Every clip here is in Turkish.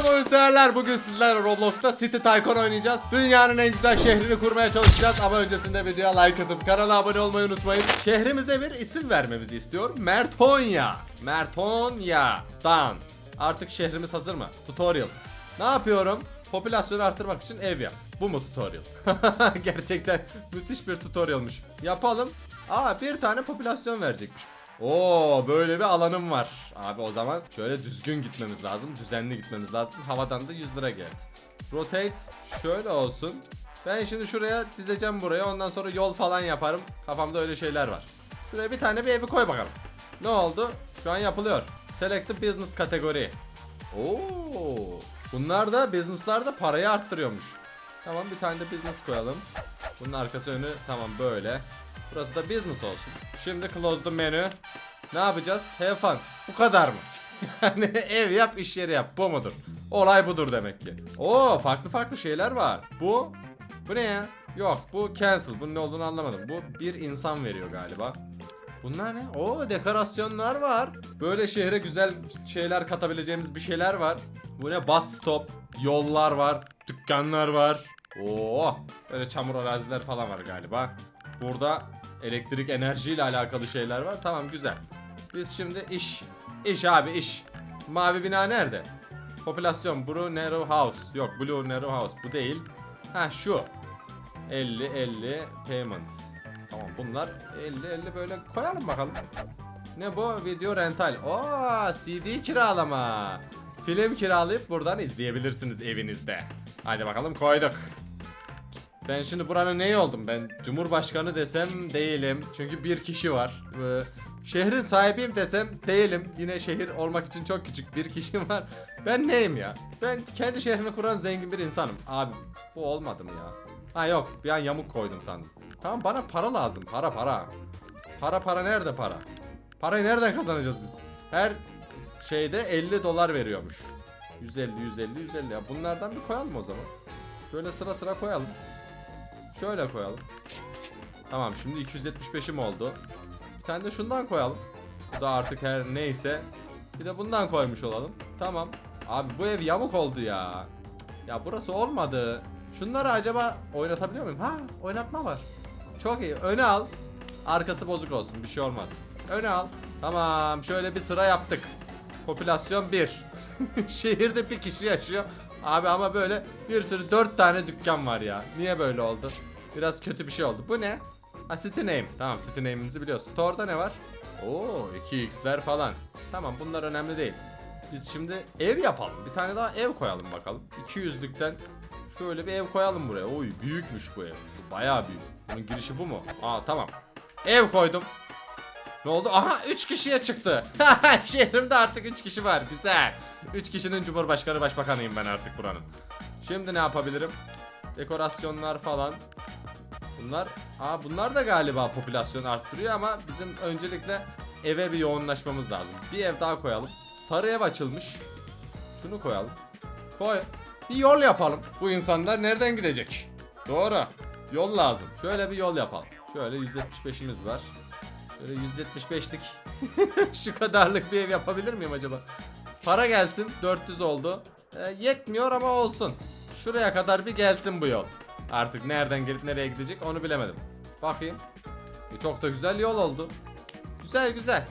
Selam oyun severler. Bugün sizlerle Roblox'ta City Tycoon oynayacağız. Dünyanın en güzel şehrini kurmaya çalışacağız. Ama öncesinde videoya like atıp kanala abone olmayı unutmayın. Şehrimize bir isim vermemizi istiyor. Mertonya. Mertonya'dan. Artık şehrimiz hazır mı? Tutorial. Ne yapıyorum? Popülasyonu arttırmak için ev yap. Bu mu tutorial? Gerçekten müthiş bir tutorialmış. Yapalım. Aa bir tane popülasyon verecekmiş. Oo böyle bir alanım var. Abi o zaman şöyle düzgün gitmemiz lazım. Düzenli gitmemiz lazım. Havadan da 100 lira geldi. Rotate şöyle olsun. Ben şimdi şuraya dizeceğim buraya. Ondan sonra yol falan yaparım. Kafamda öyle şeyler var. Şuraya bir tane bir evi koy bakalım. Ne oldu? Şu an yapılıyor. Select the business kategori. Oo. Bunlar da business'larda parayı arttırıyormuş. Tamam bir tane de business koyalım. Bunun arkası önü tamam böyle. Burası da business olsun. Şimdi close the menu. Ne yapacağız? Have fun. Bu kadar mı? Yani ev yap iş yeri yap. Bu mudur? Olay budur demek ki. Oo farklı farklı şeyler var. Bu bu ne ya? Yok bu cancel. Bunun ne olduğunu anlamadım. Bu bir insan veriyor galiba. Bunlar ne? Oo dekorasyonlar var. Böyle şehre güzel şeyler katabileceğimiz bir şeyler var. Bu ne? Bus stop, yollar var, dükkanlar var. Oo, böyle çamur araziler falan var galiba. Burada elektrik enerjiyle alakalı şeyler var. Tamam güzel. Biz şimdi iş, iş abi iş. Mavi bina nerede? Popülasyon Blue Narrow House. Yok Blue Narrow House bu değil. Ha şu. 50 50 payment. Tamam bunlar 50 50 böyle koyalım bakalım. Ne bu? Video rental. Oo CD kiralama. Film kiralayıp buradan izleyebilirsiniz evinizde. Hadi bakalım koyduk. Ben şimdi buranın neyi oldum? Ben Cumhurbaşkanı desem değilim. Çünkü bir kişi var. Ee, şehrin sahibiyim desem değilim. Yine şehir olmak için çok küçük bir kişi var. Ben neyim ya? Ben kendi şehrimi kuran zengin bir insanım. Abi bu olmadı mı ya? Ha yok bir an yamuk koydum sandım. Tamam bana para lazım. Para para. Para para nerede para? Parayı nereden kazanacağız biz? Her şeyde 50 dolar veriyormuş. 150 150 150 ya bunlardan bir koyalım o zaman. Böyle sıra sıra koyalım. Şöyle koyalım. Tamam şimdi 275'im oldu. Bir tane de şundan koyalım. Bu da artık her neyse. Bir de bundan koymuş olalım. Tamam. Abi bu ev yamuk oldu ya. Ya burası olmadı. Şunları acaba oynatabiliyor muyum? Ha oynatma var. Çok iyi. Öne al. Arkası bozuk olsun. Bir şey olmaz. Öne al. Tamam. Şöyle bir sıra yaptık. Popülasyon 1. Şehirde bir kişi yaşıyor. Abi ama böyle bir sürü 4 tane dükkan var ya. Niye böyle oldu? Biraz kötü bir şey oldu. Bu ne? Ha City Name. Tamam City Name'imizi biliyoruz. Store'da ne var? Oo 2x'ler falan. Tamam bunlar önemli değil. Biz şimdi ev yapalım. Bir tane daha ev koyalım bakalım. 200'lükten şöyle bir ev koyalım buraya. Oy büyükmüş bu ev. Bu bayağı büyük. Bunun girişi bu mu? Aa tamam. Ev koydum. Ne oldu? Aha 3 kişiye çıktı. Şehrimde artık 3 kişi var. Güzel. 3 kişinin cumhurbaşkanı başbakanıyım ben artık buranın. Şimdi ne yapabilirim? Dekorasyonlar falan. Bunlar Aa bunlar da galiba popülasyon arttırıyor ama bizim öncelikle eve bir yoğunlaşmamız lazım. Bir ev daha koyalım. Sarı ev açılmış. Şunu koyalım. Koy. Bir yol yapalım. Bu insanlar nereden gidecek? Doğru. Yol lazım. Şöyle bir yol yapalım. Şöyle 175'imiz var. Şöyle 175'lik şu kadarlık bir ev yapabilir miyim acaba? Para gelsin 400 oldu. E, yetmiyor ama olsun. Şuraya kadar bir gelsin bu yol. Artık nereden gelip nereye gidecek onu bilemedim. Bakayım. E, çok da güzel yol oldu. Güzel güzel.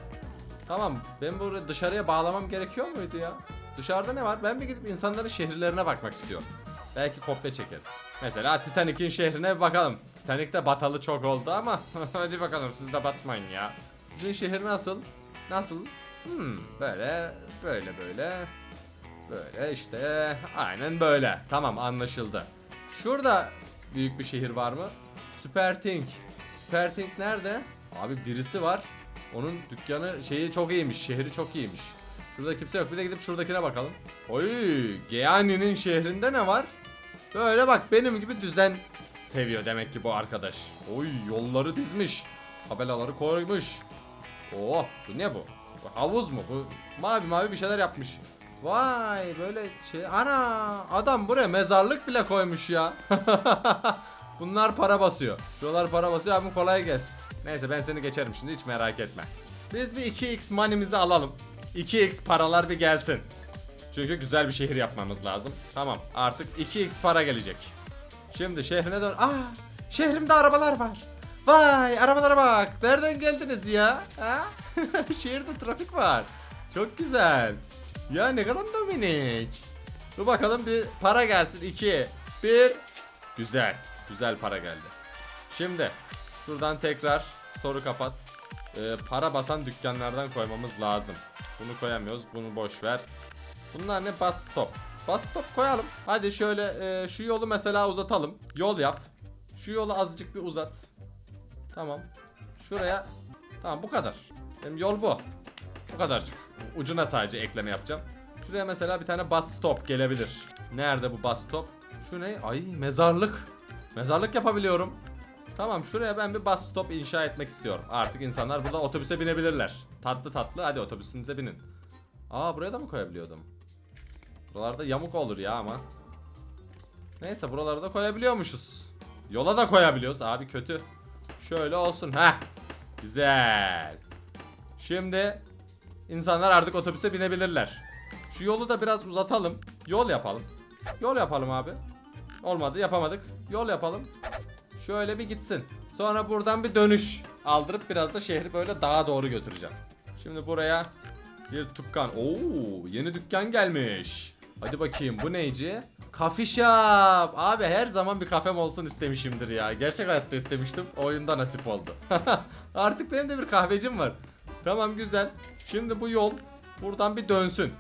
Tamam ben bunu dışarıya bağlamam gerekiyor muydu ya? Dışarıda ne var? Ben bir gidip insanların şehirlerine bakmak istiyorum. Belki kopya çekeriz. Mesela Titanic'in şehrine bir bakalım. Titanic'te batalı çok oldu ama hadi bakalım siz de batmayın ya. Sizin şehir nasıl? Nasıl? Hmm, böyle böyle böyle böyle işte aynen böyle. Tamam anlaşıldı. Şurada büyük bir şehir var mı? Supertink. Supertink nerede? Abi birisi var. Onun dükkanı şeyi çok iyiymiş. Şehri çok iyiymiş. Şurada kimse yok. Bir de gidip şuradakine bakalım. Oy, Geani'nin şehrinde ne var? Böyle bak benim gibi düzen seviyor demek ki bu arkadaş. Oy yolları dizmiş. Tabelaları koymuş. Oh bu ne bu? Bu havuz mu? Bu mavi mavi bir şeyler yapmış. Vay böyle şey. Ana adam buraya mezarlık bile koymuş ya. Bunlar para basıyor. Şuralar para basıyor abi kolay gelsin. Neyse ben seni geçerim şimdi hiç merak etme. Biz bir 2x money'mizi alalım. 2x paralar bir gelsin. Çünkü güzel bir şehir yapmamız lazım. Tamam artık 2x para gelecek. Şimdi şehrine dön. Aa şehrimde arabalar var. Vay arabalara bak. Nereden geldiniz ya? Ha? Şehirde trafik var. Çok güzel. Ya ne kadar da minik. Dur bakalım bir para gelsin. 2 1 Güzel. Güzel para geldi. Şimdi şuradan tekrar store'u kapat. Ee, para basan dükkanlardan koymamız lazım. Bunu koyamıyoruz. Bunu boş ver. Bunlar ne? Bus stop. Bus stop koyalım. Hadi şöyle e, şu yolu mesela uzatalım. Yol yap. Şu yolu azıcık bir uzat. Tamam. Şuraya. Tamam bu kadar. Benim yol bu. Bu kadarcık. Ucuna sadece ekleme yapacağım. Şuraya mesela bir tane bus stop gelebilir. Nerede bu bus stop? Şu ne? Ay mezarlık. Mezarlık yapabiliyorum. Tamam şuraya ben bir bus stop inşa etmek istiyorum. Artık insanlar burada otobüse binebilirler. Tatlı tatlı hadi otobüsünüze binin. Aa buraya da mı koyabiliyordum? Buralarda yamuk olur ya ama. Neyse buralara da koyabiliyormuşuz. Yola da koyabiliyoruz abi kötü. Şöyle olsun ha. Güzel. Şimdi insanlar artık otobüse binebilirler. Şu yolu da biraz uzatalım. Yol yapalım. Yol yapalım abi. Olmadı yapamadık. Yol yapalım. Şöyle bir gitsin. Sonra buradan bir dönüş aldırıp biraz da şehri böyle dağa doğru götüreceğim. Şimdi buraya bir dükkan. Oo, yeni dükkan gelmiş. Hadi bakayım bu neyci? Coffee shop. Abi her zaman bir kafem olsun istemişimdir ya. Gerçek hayatta istemiştim. Oyunda nasip oldu. Artık benim de bir kahvecim var. Tamam güzel. Şimdi bu yol buradan bir dönsün.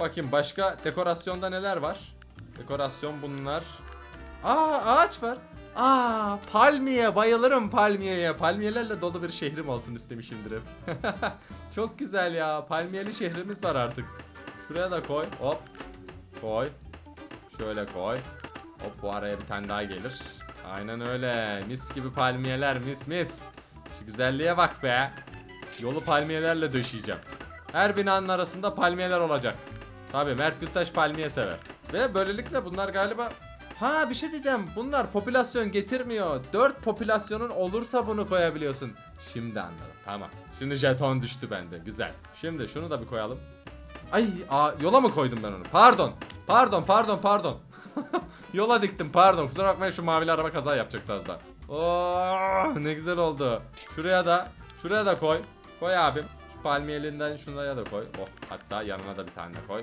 Bakayım başka dekorasyonda neler var? Dekorasyon bunlar. Aa ağaç var. Aa palmiye bayılırım palmiyeye. Palmiyelerle dolu bir şehrim olsun istemişimdir hep. Çok güzel ya. Palmiyeli şehrimiz var artık. Şuraya da koy. Hop. Koy. Şöyle koy. Hop bu araya bir tane daha gelir. Aynen öyle. Mis gibi palmiyeler mis mis. Şu güzelliğe bak be. Yolu palmiyelerle döşeyeceğim. Her binanın arasında palmiyeler olacak. Tabi Mert Gültaş palmiye sever. Ve böylelikle bunlar galiba... Ha bir şey diyeceğim. Bunlar popülasyon getirmiyor. 4 popülasyonun olursa bunu koyabiliyorsun. Şimdi anladım. Tamam. Şimdi jeton düştü bende. Güzel. Şimdi şunu da bir koyalım. Ay aa, yola mı koydum ben onu? Pardon. Pardon pardon pardon. yola diktim pardon. Kusura bakmayın şu mavili araba kaza yapacaktı az daha. Oh, ne güzel oldu. Şuraya da şuraya da koy. Koy abim. Şu palmiyelinden şuraya da koy. Oh hatta yanına da bir tane de koy.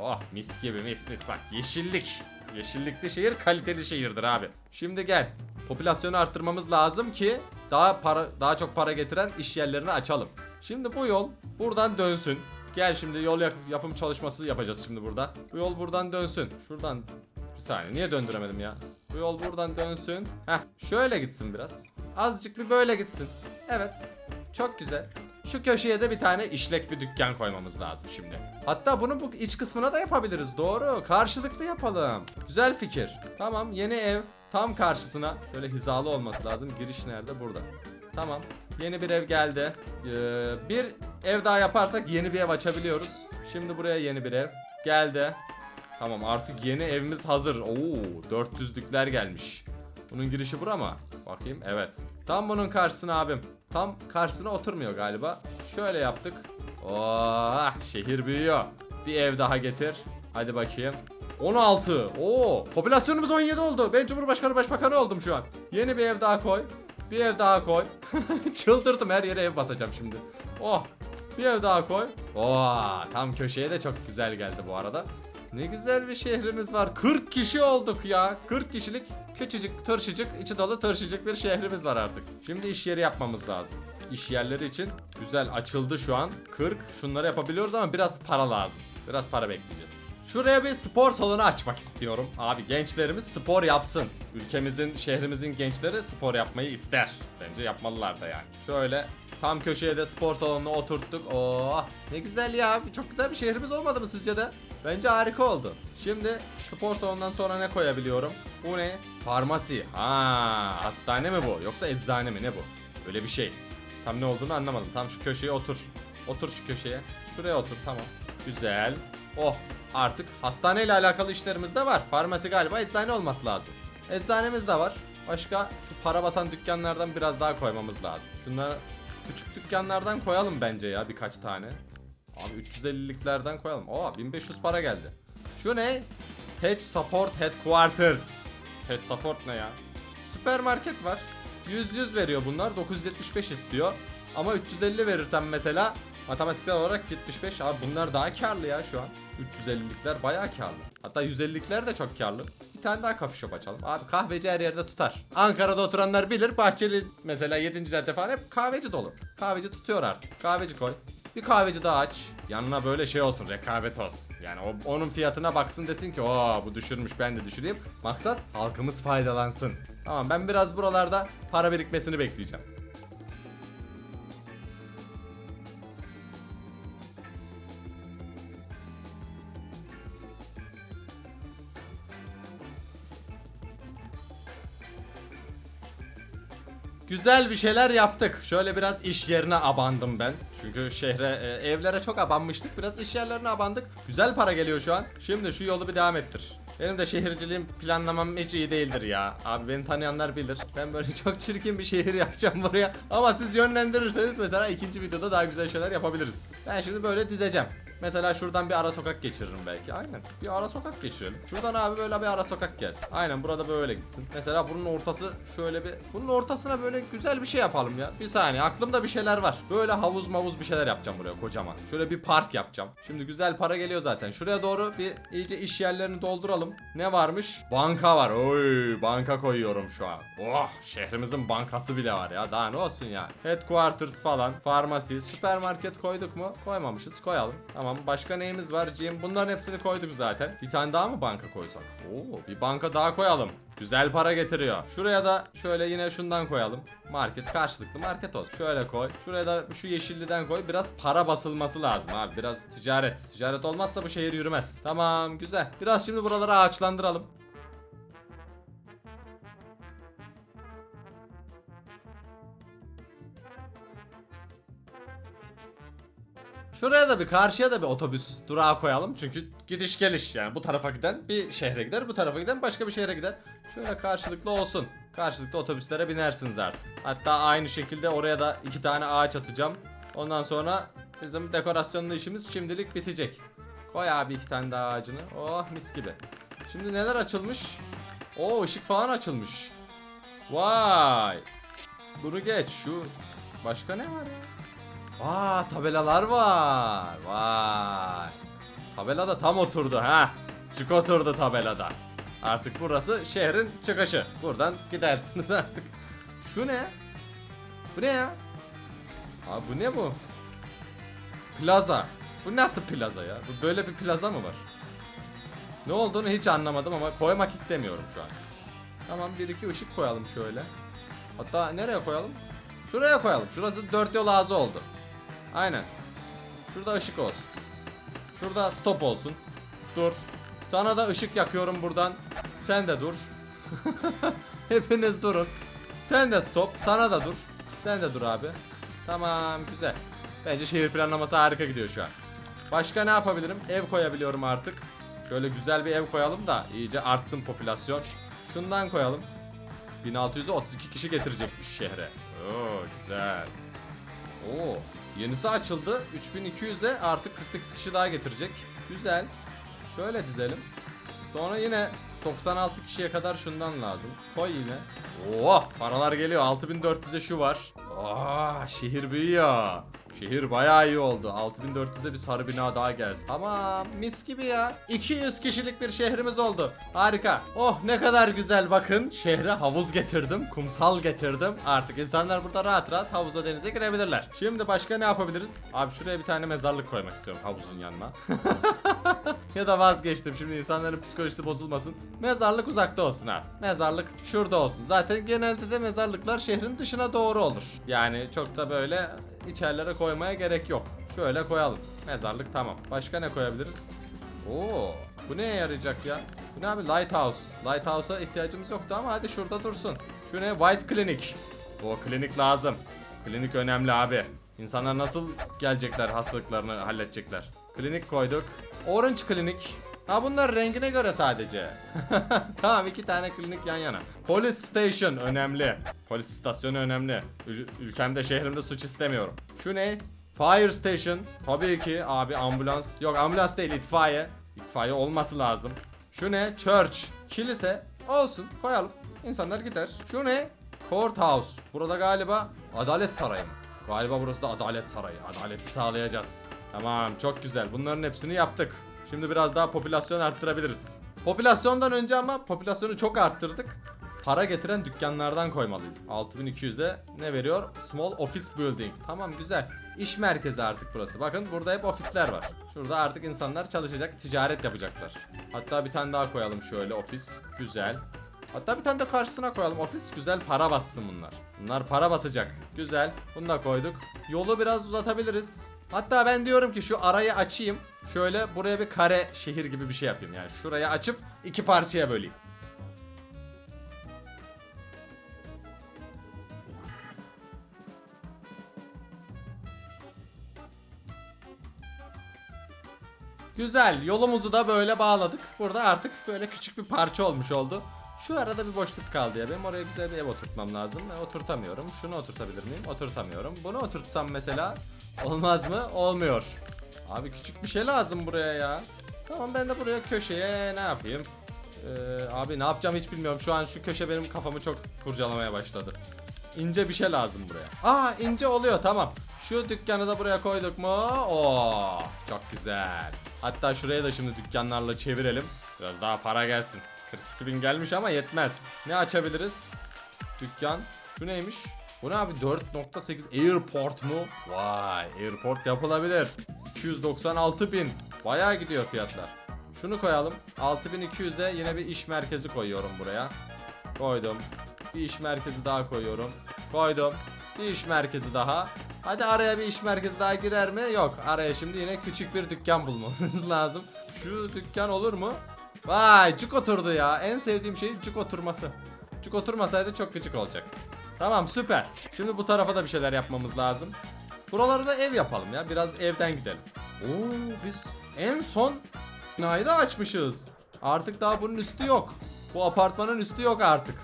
Oh mis gibi mis mis bak yeşillik. Yeşillikli şehir kaliteli şehirdir abi. Şimdi gel. Popülasyonu arttırmamız lazım ki daha para daha çok para getiren iş yerlerini açalım. Şimdi bu yol buradan dönsün. Gel şimdi yol yak- yapım çalışması yapacağız şimdi burada. Bu yol buradan dönsün. Şuradan bir saniye niye döndüremedim ya? Bu yol buradan dönsün. Heh şöyle gitsin biraz. Azıcık bir böyle gitsin. Evet. Çok güzel. Şu köşeye de bir tane işlek bir dükkan koymamız lazım şimdi. Hatta bunu bu iç kısmına da yapabiliriz. Doğru. Karşılıklı yapalım. Güzel fikir. Tamam yeni ev tam karşısına. Şöyle hizalı olması lazım. Giriş nerede? Burada. Tamam. Yeni bir ev geldi. Ee, bir ev daha yaparsak yeni bir ev açabiliyoruz. Şimdi buraya yeni bir ev. Geldi. Tamam artık yeni evimiz hazır. Oo 400'lükler gelmiş. Bunun girişi bura mı? Bakayım evet. Tam bunun karşısına abim. Tam karşısına oturmuyor galiba. Şöyle yaptık. Oh şehir büyüyor. Bir ev daha getir. Hadi bakayım. 16. Oo, popülasyonumuz 17 oldu. Ben Cumhurbaşkanı Başbakanı oldum şu an. Yeni bir ev daha koy. Bir ev daha koy. Çıldırdım her yere ev basacağım şimdi. Oh. Bir ev daha koy. Oo, tam köşeye de çok güzel geldi bu arada. Ne güzel bir şehrimiz var. 40 kişi olduk ya. 40 kişilik küçücük tırşıcık içi dolu tırşıcık bir şehrimiz var artık. Şimdi iş yeri yapmamız lazım. İş yerleri için güzel açıldı şu an. 40 şunları yapabiliyoruz ama biraz para lazım. Biraz para bekleyeceğiz. Şuraya bir spor salonu açmak istiyorum. Abi gençlerimiz spor yapsın. Ülkemizin, şehrimizin gençleri spor yapmayı ister. Bence yapmalılar da yani. Şöyle tam köşeye de spor salonunu oturttuk. Oh ne güzel ya. Çok güzel bir şehrimiz olmadı mı sizce de? Bence harika oldu. Şimdi spor salonundan sonra ne koyabiliyorum? Bu ne? Farmasi. Ha, hastane mi bu? Yoksa eczane mi? Ne bu? Öyle bir şey. Tam ne olduğunu anlamadım. Tam şu köşeye otur. Otur şu köşeye. Şuraya otur tamam. Güzel. Oh artık hastaneyle alakalı işlerimiz de var. Farmasi galiba eczane olması lazım. Eczanemiz de var. Başka şu para basan dükkanlardan biraz daha koymamız lazım. Şunları küçük dükkanlardan koyalım bence ya birkaç tane. Abi 350'liklerden koyalım. Oo 1500 para geldi. Şu ne? Tech Support Headquarters. Tech Support ne ya? Süpermarket var. 100 100 veriyor bunlar. 975 istiyor. Ama 350 verirsen mesela matematiksel olarak 75. Abi bunlar daha karlı ya şu an. 350'likler bayağı karlı. Hatta 150'likler de çok karlı. Bir tane daha coffee shop açalım. Abi kahveci her yerde tutar. Ankara'da oturanlar bilir. Bahçeli mesela 7. cadde falan hep kahveci dolu. Kahveci tutuyor artık. Kahveci koy. Bir kahveci daha aç. Yanına böyle şey olsun, rekabet olsun. Yani o, onun fiyatına baksın desin ki, "Oo bu düşürmüş, ben de düşüreyim." Maksat halkımız faydalansın. Tamam, ben biraz buralarda para birikmesini bekleyeceğim. Güzel bir şeyler yaptık. Şöyle biraz iş yerine abandım ben. Çünkü şehre, e, evlere çok abanmıştık. Biraz iş yerlerine abandık. Güzel para geliyor şu an. Şimdi şu yolu bir devam ettir. Benim de şehirciliğim planlamam hiç iyi değildir ya. Abi beni tanıyanlar bilir. Ben böyle çok çirkin bir şehir yapacağım buraya. Ama siz yönlendirirseniz mesela ikinci videoda daha güzel şeyler yapabiliriz. Ben şimdi böyle dizeceğim. Mesela şuradan bir ara sokak geçiririm belki. Aynen. Bir ara sokak geçirelim. Şuradan abi böyle bir ara sokak gelsin. Aynen burada böyle gitsin. Mesela bunun ortası şöyle bir... Bunun ortasına böyle güzel bir şey yapalım ya. Bir saniye aklımda bir şeyler var. Böyle havuz mavuz bir şeyler yapacağım buraya kocaman. Şöyle bir park yapacağım. Şimdi güzel para geliyor zaten. Şuraya doğru bir iyice iş yerlerini dolduralım. Ne varmış? Banka var. Oy banka koyuyorum şu an. Oh şehrimizin bankası bile var ya. Daha ne olsun ya. Headquarters falan. Farmasi. Süpermarket koyduk mu? Koymamışız. Koyalım. Tamam. Başka neyimiz var? Gym. Bunların hepsini koyduk zaten. Bir tane daha mı banka koysak? Oo bir banka daha koyalım. Güzel para getiriyor. Şuraya da şöyle yine şundan koyalım. Market karşılıklı market olsun. Şöyle koy. Şuraya da şu yeşilliden koy. Biraz para basılması lazım abi. Biraz ticaret. Ticaret olmazsa bu şehir yürümez. Tamam güzel. Biraz şimdi buraları ağaçlandıralım. Şuraya da bir karşıya da bir otobüs durağı koyalım. Çünkü gidiş geliş yani bu tarafa giden bir şehre gider, bu tarafa giden başka bir şehre gider. Şöyle karşılıklı olsun. Karşılıklı otobüslere binersiniz artık. Hatta aynı şekilde oraya da iki tane ağaç atacağım. Ondan sonra bizim dekorasyonlu işimiz şimdilik bitecek. Koy abi iki tane daha ağacını. Oh mis gibi. Şimdi neler açılmış? Oo ışık falan açılmış. Vay. Bunu geç şu. Başka ne var ya? Aa tabelalar var. Vay. Tabela da tam oturdu ha. Çık oturdu tabelada. Artık burası şehrin çıkışı. Buradan gidersiniz artık. Şu ne? Bu ne ya? Abi bu ne bu? Plaza. Bu nasıl plaza ya? Bu böyle bir plaza mı var? Ne olduğunu hiç anlamadım ama koymak istemiyorum şu an. Tamam bir iki ışık koyalım şöyle. Hatta nereye koyalım? Şuraya koyalım. Şurası dört yol ağzı oldu. Aynen. Şurada ışık olsun. Şurada stop olsun. Dur. Sana da ışık yakıyorum buradan. Sen de dur. Hepiniz durun. Sen de stop. Sana da dur. Sen de dur abi. Tamam güzel. Bence şehir planlaması harika gidiyor şu an. Başka ne yapabilirim? Ev koyabiliyorum artık. Şöyle güzel bir ev koyalım da iyice artsın popülasyon. Şundan koyalım. 1600'e 32 kişi getirecekmiş şehre. Oo güzel. Oo yenisi açıldı. 3200'e artık 48 kişi daha getirecek. Güzel. Şöyle dizelim. Sonra yine 96 kişiye kadar şundan lazım. Koy yine. Oo paralar geliyor. 6400'e şu var. Oo şehir büyüyor. Şehir bayağı iyi oldu. 6400'e bir sarı bina daha gelsin. Tamam mis gibi ya. 200 kişilik bir şehrimiz oldu. Harika. Oh ne kadar güzel bakın. Şehre havuz getirdim. Kumsal getirdim. Artık insanlar burada rahat rahat havuza denize girebilirler. Şimdi başka ne yapabiliriz? Abi şuraya bir tane mezarlık koymak istiyorum havuzun yanına. ya da vazgeçtim. Şimdi insanların psikolojisi bozulmasın. Mezarlık uzakta olsun ha. Mezarlık şurada olsun. Zaten genelde de mezarlıklar şehrin dışına doğru olur. Yani çok da böyle içerilere koymaya gerek yok. Şöyle koyalım. Mezarlık tamam. Başka ne koyabiliriz? Oo, bu neye yarayacak ya? Bu ne abi? Lighthouse. Lighthouse'a ihtiyacımız yoktu ama hadi şurada dursun. Şu ne? White Clinic. O klinik lazım. Klinik önemli abi. İnsanlar nasıl gelecekler hastalıklarını halledecekler. Klinik koyduk. Orange klinik. Ha bunlar rengine göre sadece. tamam iki tane klinik yan yana. Police station önemli. Polis istasyonu önemli. Ül- ülkemde şehrimde suç istemiyorum. Şu ne? Fire station. Tabii ki abi ambulans. Yok ambulans değil itfaiye. İtfaiye olması lazım. Şu ne? Church. Kilise. Olsun koyalım. İnsanlar gider. Şu ne? Courthouse. Burada galiba Adalet Sarayı mı? Galiba burası da Adalet Sarayı. Adaleti sağlayacağız. Tamam çok güzel. Bunların hepsini yaptık. Şimdi biraz daha popülasyon arttırabiliriz. Popülasyondan önce ama popülasyonu çok arttırdık. Para getiren dükkanlardan koymalıyız. 6200'e ne veriyor? Small Office Building. Tamam güzel. İş merkezi artık burası. Bakın burada hep ofisler var. Şurada artık insanlar çalışacak, ticaret yapacaklar. Hatta bir tane daha koyalım şöyle ofis. Güzel. Hatta bir tane de karşısına koyalım ofis. Güzel para bassın bunlar. Bunlar para basacak. Güzel. Bunu da koyduk. Yolu biraz uzatabiliriz. Hatta ben diyorum ki şu arayı açayım. Şöyle buraya bir kare şehir gibi bir şey yapayım. Yani şurayı açıp iki parçaya böleyim. Güzel. Yolumuzu da böyle bağladık. Burada artık böyle küçük bir parça olmuş oldu. Şu arada bir boşluk kaldı ya. Benim oraya güzel bir ev oturtmam lazım. Ben oturtamıyorum. Şunu oturtabilir miyim? Oturtamıyorum. Bunu oturtsam mesela olmaz mı? Olmuyor. Abi küçük bir şey lazım buraya ya. Tamam ben de buraya köşeye ne yapayım? Ee, abi ne yapacağım hiç bilmiyorum. Şu an şu köşe benim kafamı çok kurcalamaya başladı. İnce bir şey lazım buraya. Aa ince oluyor tamam. Şu dükkanı da buraya koyduk mu? Oo çok güzel. Hatta şuraya da şimdi dükkanlarla çevirelim. Biraz daha para gelsin. 42 bin gelmiş ama yetmez. Ne açabiliriz? Dükkan. Şu neymiş? Bu ne abi 4.8 airport mu? Vay airport yapılabilir. 296 bin. Bayağı gidiyor fiyatlar. Şunu koyalım. 6200'e yine bir iş merkezi koyuyorum buraya. Koydum. Bir iş merkezi daha koyuyorum. Koydum. Bir iş merkezi daha. Hadi araya bir iş merkezi daha girer mi? Yok. Araya şimdi yine küçük bir dükkan bulmamız lazım. Şu dükkan olur mu? Vay cuk oturdu ya. En sevdiğim şey cuk oturması. Cuk oturmasaydı çok gıcık olacak. Tamam süper. Şimdi bu tarafa da bir şeyler yapmamız lazım. Buraları da ev yapalım ya. Biraz evden gidelim. Oo biz en son binayı da açmışız. Artık daha bunun üstü yok. Bu apartmanın üstü yok artık.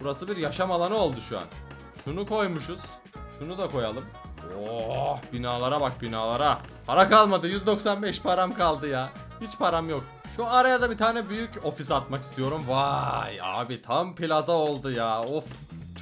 Burası bir yaşam alanı oldu şu an. Şunu koymuşuz. Şunu da koyalım. Oh binalara bak binalara. Para kalmadı 195 param kaldı ya. Hiç param yok. Şu araya da bir tane büyük ofis atmak istiyorum. Vay abi tam plaza oldu ya. Of.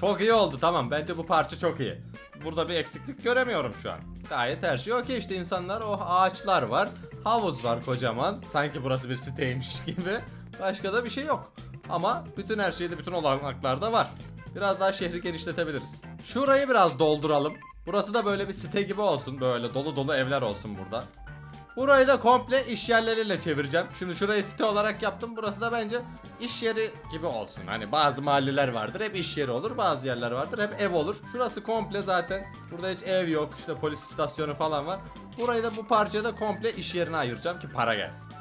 Çok iyi oldu tamam bence bu parça çok iyi. Burada bir eksiklik göremiyorum şu an. Gayet her şey okey işte insanlar o ağaçlar var. Havuz var kocaman. Sanki burası bir siteymiş gibi. Başka da bir şey yok. Ama bütün her şeyde bütün olanaklar da var. Biraz daha şehri genişletebiliriz. Şurayı biraz dolduralım. Burası da böyle bir site gibi olsun. Böyle dolu dolu evler olsun burada. Burayı da komple iş yerleriyle çevireceğim. Şimdi şurayı site olarak yaptım. Burası da bence iş yeri gibi olsun. Hani bazı mahalleler vardır hep iş yeri olur. Bazı yerler vardır hep ev olur. Şurası komple zaten. Burada hiç ev yok. İşte polis istasyonu falan var. Burayı da bu parçayı da komple iş yerine ayıracağım ki para gelsin.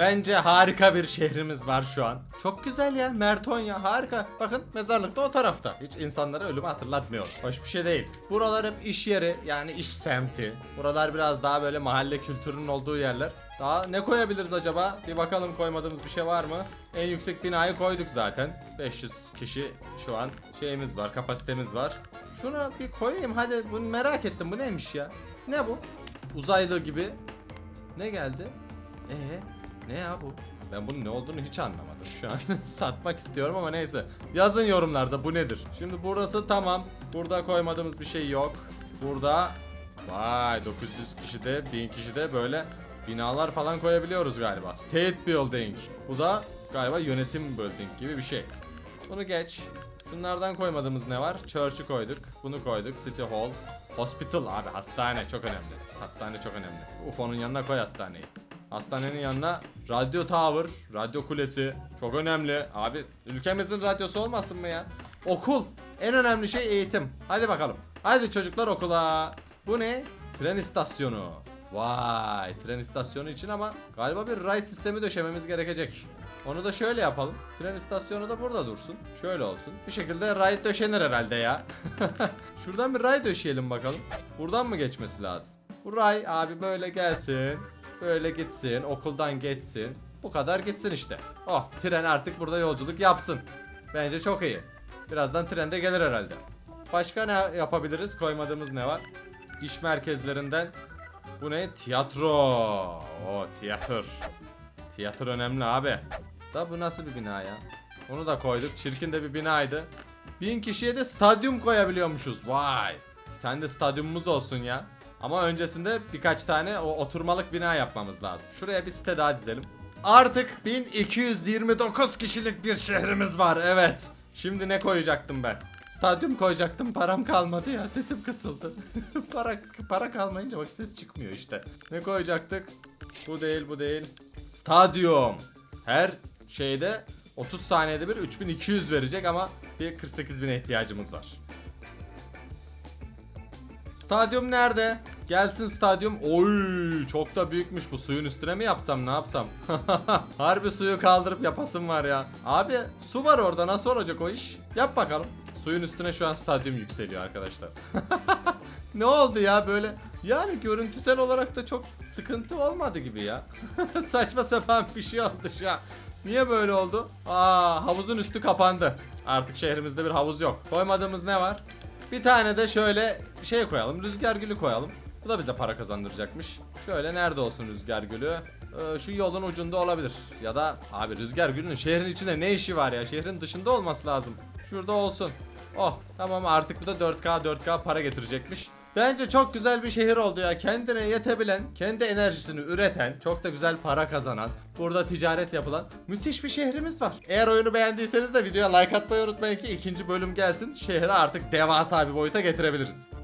Bence harika bir şehrimiz var şu an. Çok güzel ya Mertonya harika. Bakın mezarlık da o tarafta. Hiç insanlara ölümü hatırlatmıyor. Hoş bir şey değil. Buralar hep iş yeri yani iş semti. Buralar biraz daha böyle mahalle kültürünün olduğu yerler. Daha ne koyabiliriz acaba? Bir bakalım koymadığımız bir şey var mı? En yüksek binayı koyduk zaten. 500 kişi şu an şeyimiz var, kapasitemiz var. Şunu bir koyayım hadi bunu merak ettim bu neymiş ya? Ne bu? Uzaylı gibi. Ne geldi? Ee, ne ya bu? Ben bunun ne olduğunu hiç anlamadım şu an. Satmak istiyorum ama neyse. Yazın yorumlarda bu nedir? Şimdi burası tamam. Burada koymadığımız bir şey yok. Burada vay 900 kişi de 1000 kişi de böyle binalar falan koyabiliyoruz galiba. State Building. Bu da galiba yönetim building gibi bir şey. Bunu geç. Şunlardan koymadığımız ne var? Church'ı koyduk. Bunu koyduk. City Hall. Hospital abi hastane çok önemli. Hastane çok önemli. UFO'nun yanına koy hastaneyi. Hastanenin yanına radyo tower, radyo kulesi çok önemli. Abi ülkemizin radyosu olmasın mı ya? Okul. En önemli şey eğitim. Hadi bakalım. Hadi çocuklar okula. Bu ne? Tren istasyonu. Vay tren istasyonu için ama galiba bir ray sistemi döşememiz gerekecek. Onu da şöyle yapalım. Tren istasyonu da burada dursun. Şöyle olsun. Bir şekilde ray döşenir herhalde ya. Şuradan bir ray döşeyelim bakalım. Buradan mı geçmesi lazım? Bu ray abi böyle gelsin. Böyle gitsin. Okuldan geçsin. Bu kadar gitsin işte. Oh tren artık burada yolculuk yapsın. Bence çok iyi. Birazdan trende gelir herhalde. Başka ne yapabiliriz? Koymadığımız ne var? İş merkezlerinden bu ne? Tiyatro. O tiyatro. Tiyatro önemli abi. Da bu nasıl bir bina ya? Onu da koyduk. Çirkin de bir binaydı. Bin kişiye de stadyum koyabiliyormuşuz. Vay. Bir tane de stadyumumuz olsun ya. Ama öncesinde birkaç tane o oturmalık bina yapmamız lazım. Şuraya bir site daha dizelim. Artık 1229 kişilik bir şehrimiz var. Evet. Şimdi ne koyacaktım ben? Stadyum koyacaktım. Param kalmadı ya. Sesim kısıldı. para para kalmayınca bak ses çıkmıyor işte. Ne koyacaktık? Bu değil, bu değil. Stadyum. Her şeyde 30 saniyede bir 3200 verecek ama bir 48.000'e ihtiyacımız var. Stadyum nerede? Gelsin stadyum. Oy çok da büyükmüş bu. Suyun üstüne mi yapsam ne yapsam? Harbi suyu kaldırıp yapasım var ya. Abi su var orada nasıl olacak o iş? Yap bakalım. Suyun üstüne şu an stadyum yükseliyor arkadaşlar. ne oldu ya böyle? Yani görüntüsel olarak da çok sıkıntı olmadı gibi ya. Saçma sapan bir şey oldu şu an. Niye böyle oldu? Aa havuzun üstü kapandı. Artık şehrimizde bir havuz yok. Koymadığımız ne var? Bir tane de şöyle şey koyalım. Rüzgar gülü koyalım. Bu da bize para kazandıracakmış. Şöyle nerede olsun rüzgar gülü? Ee, şu yolun ucunda olabilir. Ya da abi rüzgar gülünün şehrin içinde ne işi var ya? Şehrin dışında olması lazım. Şurada olsun. Oh tamam artık bu da 4K 4K para getirecekmiş. Bence çok güzel bir şehir oldu ya. Kendine yetebilen, kendi enerjisini üreten, çok da güzel para kazanan, burada ticaret yapılan müthiş bir şehrimiz var. Eğer oyunu beğendiyseniz de videoya like atmayı unutmayın ki ikinci bölüm gelsin. Şehri artık devasa bir boyuta getirebiliriz.